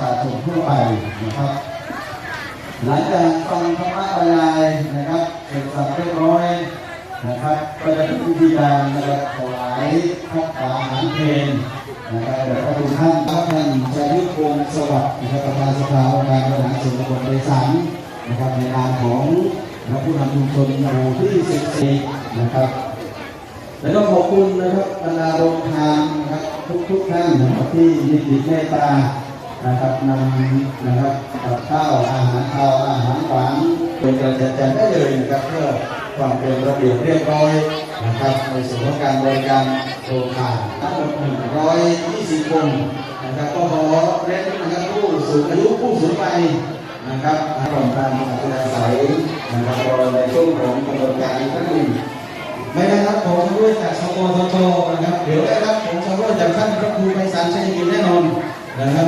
ชาชนทั่วไปนะครับ หลังจากฟังธรรมะบรรยายนะครับเสร็จสับเรียบร้อยนะครับก็จะเป็นพิธีการนะครับถวายพักอาหารเพลงนะครับเดี๋ยวขอบคุณท่านครับท่านชัยยุทธวงศ์สวัสดิ์นะครับประธานสภาองค์การบริหารส่วนตำบลเดสันนะครับในนามของนักผู้นำชุมชนหมู่ที่ 14 นะครับแล้วก็ขอบคุณนะครับบรรดาโรงทานนะครับทุกทุกๆท่านนะครับที่มีจิตเมตตา นะครับนำนะครับกับข้าวอาหารข้าวอาหารหวานเป็นกรจายแจกได้เลยนะครับเพื่อความเป็นระเบียบเรียบร้อยนะครับในส่วนของการบริการโรงทานทั้งหมด120คนนะครับก็ขอเน้นนะครับผู้สูงอายุผู้สูงวัยนะครับรวมการอัธยาศัยนะครับรอในช่วงของกำหนดการอีกครั้งหนึ่งไม่ได้รับผมด้วยจากสปทนะครับ เดี๋ยวได้รับผมชาวจากท่านพระครูไพศาลชัยกินแน่นอนนะครับ